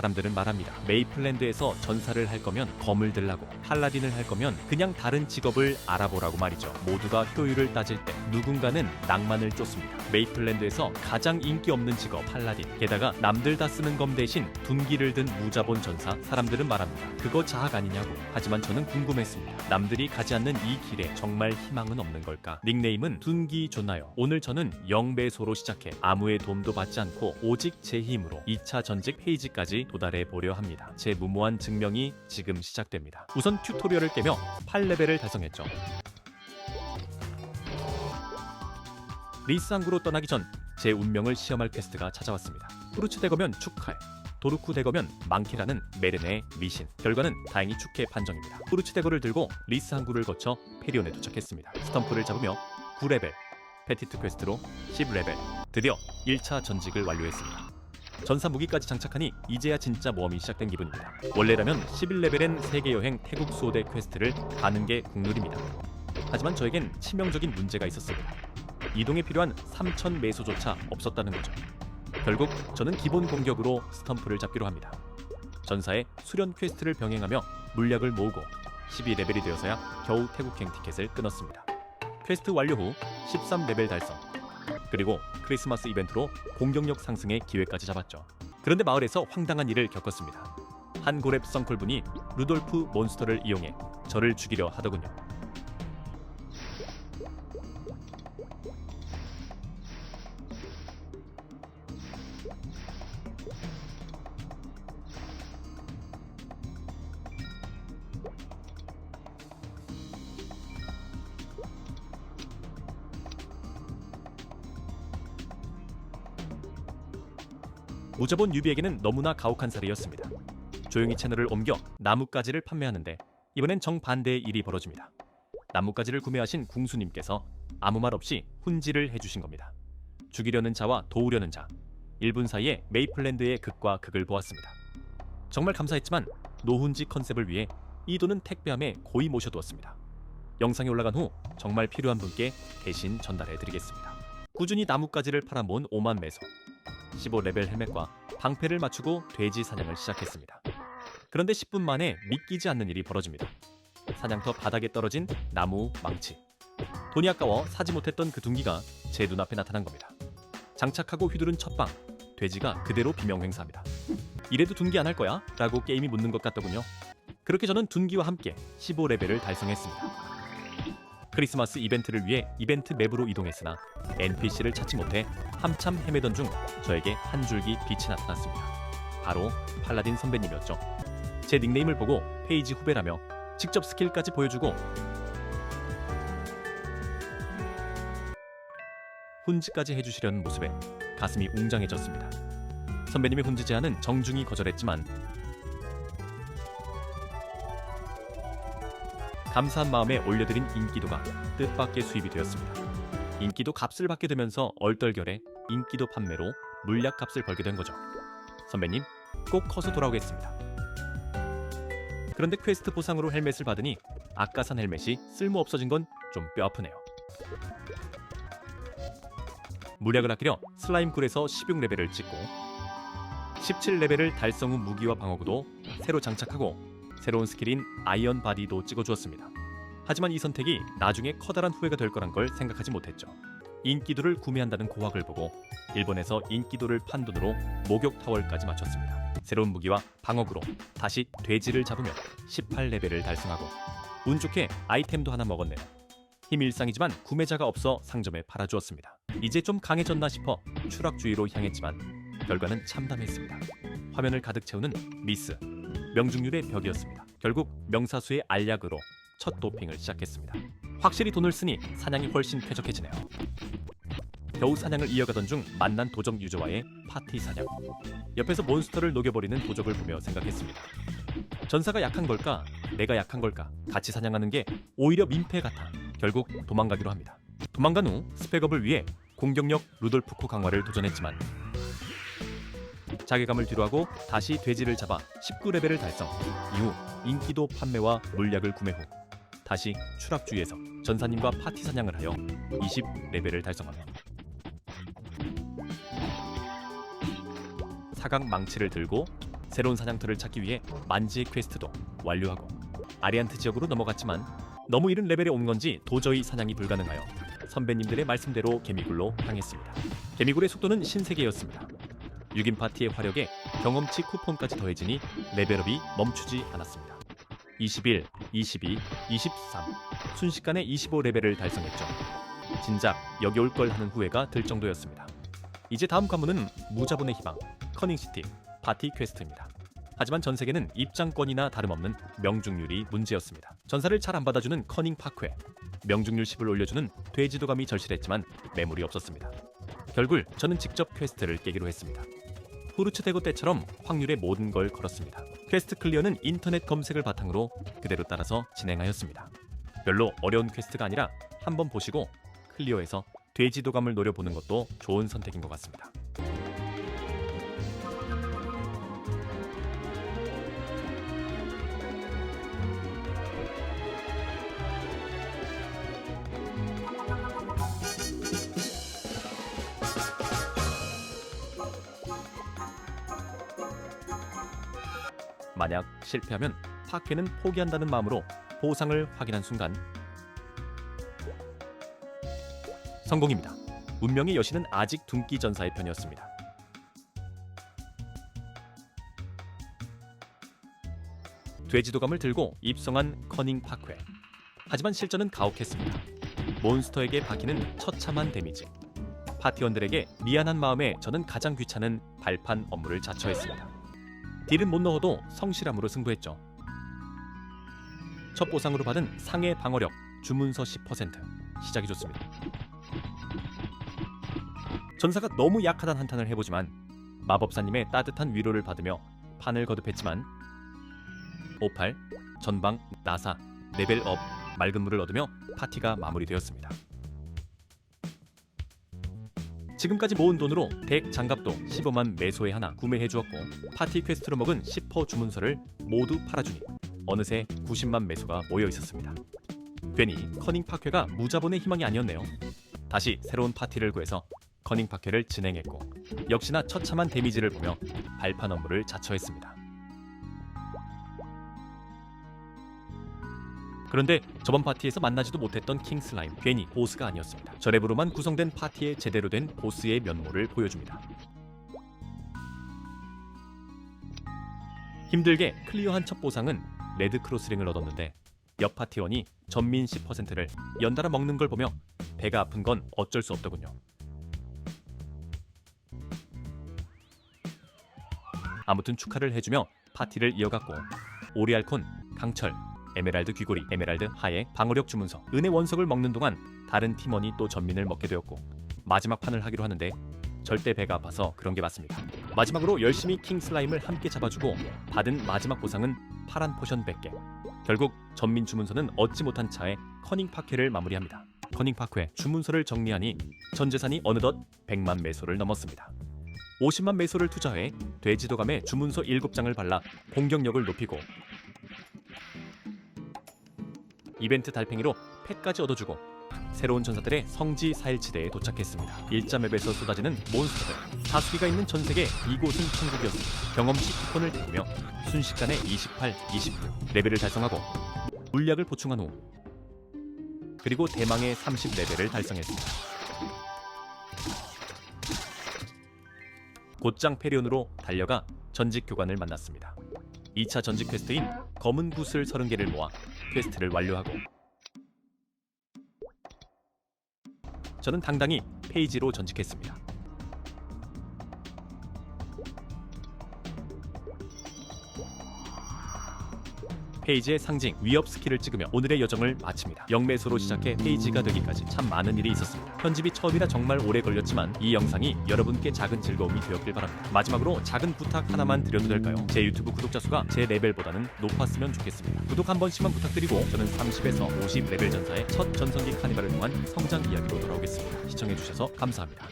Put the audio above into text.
사람들은 말합니다. 메이플랜드에서 전사를 할 거면 검을 들라고, 팔라딘을 할 거면 그냥 다른 직업을 알아보라고 말이죠. 모두가 효율을 따질 때 누군가는 낭만을 쫓습니다. 메이플랜드에서 가장 인기 없는 직업 팔라딘. 게다가 남들 다 쓰는 검 대신 둔기를 든 무자본 전사. 사람들은 말합니다. 그거 자학 아니냐고. 하지만 저는 궁금했습니다. 남들이 가지 않는 이 길에 정말 희망은 없는 걸까? 닉네임은 둔기 좋나요? 오늘 저는 영배소로 시작해 아무의 도움도 받지 않고 오직 제 힘으로 2차 전직 페이지까지 도달해 보려 합니다. 제 무모한 증명이 지금 시작됩니다. 우선 튜토리얼을 깨며 8레벨을 달성했죠. 리스항구로 떠나기 전 제 운명을 시험할 퀘스트가 찾아왔습니다. 프루츠 대거면 축하해. 도르쿠 대거면 망키라는 메르네의 미신. 결과는 다행히 축해 판정입니다. 프루츠 대거를 들고 리스 항구를 거쳐 페리온에 도착했습니다. 스탬프를 잡으며 9레벨, 페티트 퀘스트로 10레벨. 드디어 1차 전직을 완료했습니다. 전사 무기까지 장착하니 이제야 진짜 모험이 시작된 기분입니다. 원래라면 11레벨엔 세계 여행 태국 수호대 퀘스트를 가는 게 국룰입니다. 하지만 저에겐 치명적인 문제가 있었습니다. 이동에 필요한 3천 매소조차 없었다는 거죠. 결국 저는 기본 공격으로 스탬프를 잡기로 합니다. 전사의 수련 퀘스트를 병행하며 물약을 모으고 12레벨이 되어서야 겨우 태국행 티켓을 끊었습니다. 퀘스트 완료 후 13레벨 달성. 그리고 크리스마스 이벤트로 공격력 상승의 기회까지 잡았죠. 그런데 마을에서 황당한 일을 겪었습니다. 한 고렙 썬클분이 루돌프 몬스터를 이용해 저를 죽이려 하더군요. 무자본 유비에게는 너무나 가혹한 살이었습니다. 조용히 채널을 옮겨 나뭇가지를 판매하는데 이번엔 정반대의 일이 벌어집니다. 나뭇가지를 구매하신 궁수님께서 아무 말 없이 훈지를 해주신 겁니다. 죽이려는 자와 도우려는 자 1분 사이에 메이플랜드의 극과 극을 보았습니다. 정말 감사했지만 노훈지 컨셉을 위해 이 돈은 택배함에 고이 모셔두었습니다. 영상이 올라간 후 정말 필요한 분께 대신 전달해 드리겠습니다. 꾸준히 나뭇가지를 팔아모은 5만 매소 15레벨 헬멧과 방패를 맞추고 돼지 사냥을 시작했습니다. 그런데 10분 만에 믿기지 않는 일이 벌어집니다. 사냥터 바닥에 떨어진 나무 망치. 돈이 아까워 사지 못했던 그 둔기가 제 눈앞에 나타난 겁니다. 장착하고 휘두른 첫방, 돼지가 그대로 비명횡사합니다. 이래도 둔기 안 할 거야? 라고 게임이 묻는 것 같더군요. 그렇게 저는 둔기와 함께 15레벨을 달성했습니다. 크리스마스 이벤트를 위해 이벤트 맵으로 이동했으나 NPC를 찾지 못해 한참 헤매던 중 저에게 한 줄기 빛이 나타났습니다. 바로 팔라딘 선배님이었죠. 제 닉네임을 보고 페이지 후배라며 직접 스킬까지 보여주고 훈지까지 해주시려는 모습에 가슴이 웅장해졌습니다. 선배님의 훈지 제안은 정중히 거절했지만 감사한 마음에 올려드린 인기도가 뜻밖의 수입이 되었습니다. 인기도 값을 받게 되면서 얼떨결에 인기도 판매로 물약 값을 벌게 된 거죠. 선배님, 꼭 커서 돌아오겠습니다. 그런데 퀘스트 보상으로 헬멧을 받으니 아까 산 헬멧이 쓸모 없어진 건 좀 뼈아프네요. 물약을 아끼려 슬라임 굴에서 16레벨을 찍고 17레벨을 달성 후 무기와 방어구도 새로 장착하고 새로운 스킬인 아이언 바디도 찍어주었습니다. 하지만 이 선택이 나중에 커다란 후회가 될 거란 걸 생각하지 못했죠. 인기도를 구매한다는 고학을 보고 일본에서 인기도를 판 돈으로 목욕 타월까지 마쳤습니다. 새로운 무기와 방어구로 다시 돼지를 잡으며 18레벨을 달성하고 운 좋게 아이템도 하나 먹었네요. 힘 일상이지만 구매자가 없어 상점에 팔아주었습니다. 이제 좀 강해졌나 싶어 추락주의로 향했지만 결과는 참담했습니다. 화면을 가득 채우는 미스, 명중률의 벽이었습니다. 결국 명사수의 알약으로 첫 도핑을 시작했습니다. 확실히 돈을 쓰니 사냥이 훨씬 쾌적해지네요. 겨우 사냥을 이어가던 중 만난 도적 유저와의 파티 사냥. 옆에서 몬스터를 녹여버리는 도적을 보며 생각했습니다. 전사가 약한 걸까? 내가 약한 걸까? 같이 사냥하는 게 오히려 민폐 같아. 결국 도망가기로 합니다. 도망간 후 스펙업을 위해 공격력 루돌프코 강화를 도전했지만 자괴감을 뒤로하고 다시 돼지를 잡아 19레벨을 달성. 이후 인기도 판매와 물약을 구매 후 다시 추락주의에서 전사님과 파티 사냥을 하여 20레벨을 달성하며 사각 망치를 들고 새로운 사냥터를 찾기 위해 만지의 퀘스트도 완료하고 아리안트 지역으로 넘어갔지만 너무 이른 레벨에 온 건지 도저히 사냥이 불가능하여 선배님들의 말씀대로 개미굴로 향했습니다. 개미굴의 속도는 신세계였습니다. 6인 파티의 화력에 경험치 쿠폰까지 더해지니 레벨업이 멈추지 않았습니다. 21, 22, 23 순식간에 25레벨을 달성했죠. 진작 여기 올 걸 하는 후회가 들 정도였습니다. 이제 다음 관문은 무자본의 희망, 커닝시티, 파티 퀘스트입니다. 하지만 전 세계는 입장권이나 다름없는 명중률이 문제였습니다. 전사를 잘 안 받아주는 커닝 파크에 명중률 10을 올려주는 돼지도감이 절실했지만 매물이 없었습니다. 결국 저는 직접 퀘스트를 깨기로 했습니다. 후르츠 대고 때처럼 확률의 모든 걸 걸었습니다. 퀘스트 클리어는 인터넷 검색을 바탕으로 그대로 따라서 진행하였습니다. 별로 어려운 퀘스트가 아니라 한번 보시고 클리어해서 돼지도감을 노려보는 것도 좋은 선택인 것 같습니다. 만약 실패하면 파케는 포기한다는 마음으로 보상을 확인한 순간 성공입니다. 운명의 여신은 아직 둔기 전사의 편이었습니다. 돼지도감을 들고 입성한 커닝 파크에 하지만 실전은 가혹했습니다. 몬스터에게 박히는 처참한 데미지. 파티원들에게 미안한 마음에 저는 가장 귀찮은 발판 업무를 자처했습니다. 딜은 못 넣어도 성실함으로 승부했죠. 첫 보상으로 받은 상해 방어력 주문서 10% 시작이 좋습니다. 전사가 너무 약하단 한탄을 해보지만 마법사님의 따뜻한 위로를 받으며 판을 거듭했지만 58 전방 나사 레벨업 맑은 물을 얻으며 파티가 마무리되었습니다. 지금까지 모은 돈으로 덱 장갑도 15만 매소에 하나 구매해 주었고 파티 퀘스트로 먹은 10퍼 주문서를 모두 팔아주니 어느새 90만 매소가 모여 있었습니다. 괜히 커닝 파괴가 무자본의 희망이 아니었네요. 다시 새로운 파티를 구해서 커닝 파괴를 진행했고 역시나 처참한 데미지를 보며 발판 업무를 자처했습니다. 그런데 저번 파티에서 만나지도 못했던 킹슬라임 괜히 보스가 아니었습니다. 저랩으로만 구성된 파티에 제대로 된 보스의 면모를 보여줍니다. 힘들게 클리어한 첫 보상은 레드 크로스링을 얻었는데 옆 파티원이 전민 10%를 연달아 먹는 걸 보며 배가 아픈 건 어쩔 수 없더군요. 아무튼 축하를 해주며 파티를 이어갔고 오리알콘, 강철, 에메랄드 귀고리, 에메랄드 하에 방어력 주문서, 은혜 원석을 먹는 동안 다른 팀원이 또 전민을 먹게 되었고 마지막 판을 하기로 하는데 절대 배가 아파서 그런 게 맞습니다. 마지막으로 열심히 킹 슬라임을 함께 잡아주고 받은 마지막 보상은 파란 포션 100개. 결국 전민 주문서는 얻지 못한 차에 커닝 파케를 마무리합니다. 커닝 파크에 주문서를 정리하니 전 재산이 어느덧 100만 매소를 넘었습니다. 50만 매소를 투자해 돼지도감에 주문서 7장을 발라 공격력을 높이고 이벤트 달팽이로 펫까지 얻어주고 새로운 전사들의 성지 사일지대에 도착했습니다. 일자 맵에서 쏟아지는 몬스터들 다수기가 있는 전 세계 이곳은 천국이었습니다. 경험치 쿠폰을 떼으며 순식간에 28, 29 레벨을 달성하고 물약을 보충한 후 그리고 대망의 30 레벨을 달성했습니다. 곧장 페리온으로 달려가 전직 교관을 만났습니다. 2차 전직 퀘스트인 검은 구슬 30개를 모아 퀘스트를 완료하고 저는 당당히 페이지로 전직했습니다. 페이지의 상징 위협 스킬을 찍으며 오늘의 여정을 마칩니다. 영매소로 시작해 페이지가 되기까지 참 많은 일이 있었습니다. 편집이 처음이라 정말 오래 걸렸지만 이 영상이 여러분께 작은 즐거움이 되었길 바랍니다. 마지막으로 작은 부탁 하나만 드려도 될까요? 제 유튜브 구독자 수가 제 레벨보다는 높았으면 좋겠습니다. 구독 한 번씩만 부탁드리고 저는 30에서 50 레벨 전사의 첫 전성기 카니발을 통한 성장 이야기로 돌아오겠습니다. 시청해주셔서 감사합니다.